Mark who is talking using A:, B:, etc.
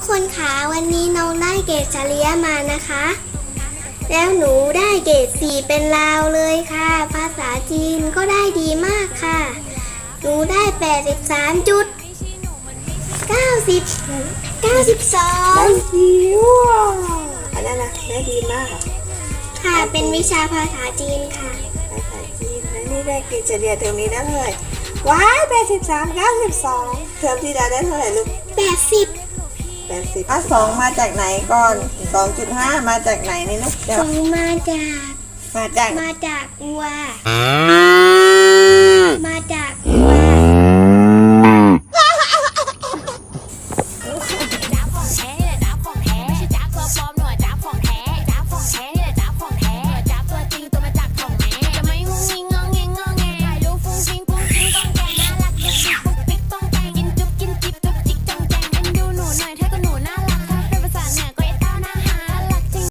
A: ทุกคนคะวันนี้น้องได้เกรดเฉลี่ยมานะคะ แล้วหนูได้เกรดสี่เป็นลาวเลยค่ะ ภาษาจีนก็ได้ดีมากค่ะ หนูได้แปดสิบสามจุดเก้าสิบเก้าสิบสอง
B: ได้ดีว่ะอันนั้นนะได้ดีมาก
A: ค่ะเป็นวิชาภาษาจีนค่ะ
B: ภาษาจีนแล้วนี่ได้เกรดเฉลี่ยเทอมนี้ได้เท่าไหร่ว้ายแปดสิบสามเก้าสิบสองเทอมที่แล้วได้เท่าไหร่ลูก
A: แปดสิบ
B: แปด สิบอะสองมาจากไหนก่อนสองจุดห้ามาจากไหนนี่ลูกเดี๋ยว
A: ส่งมาจาก
B: มาจาก
A: มาจากวัว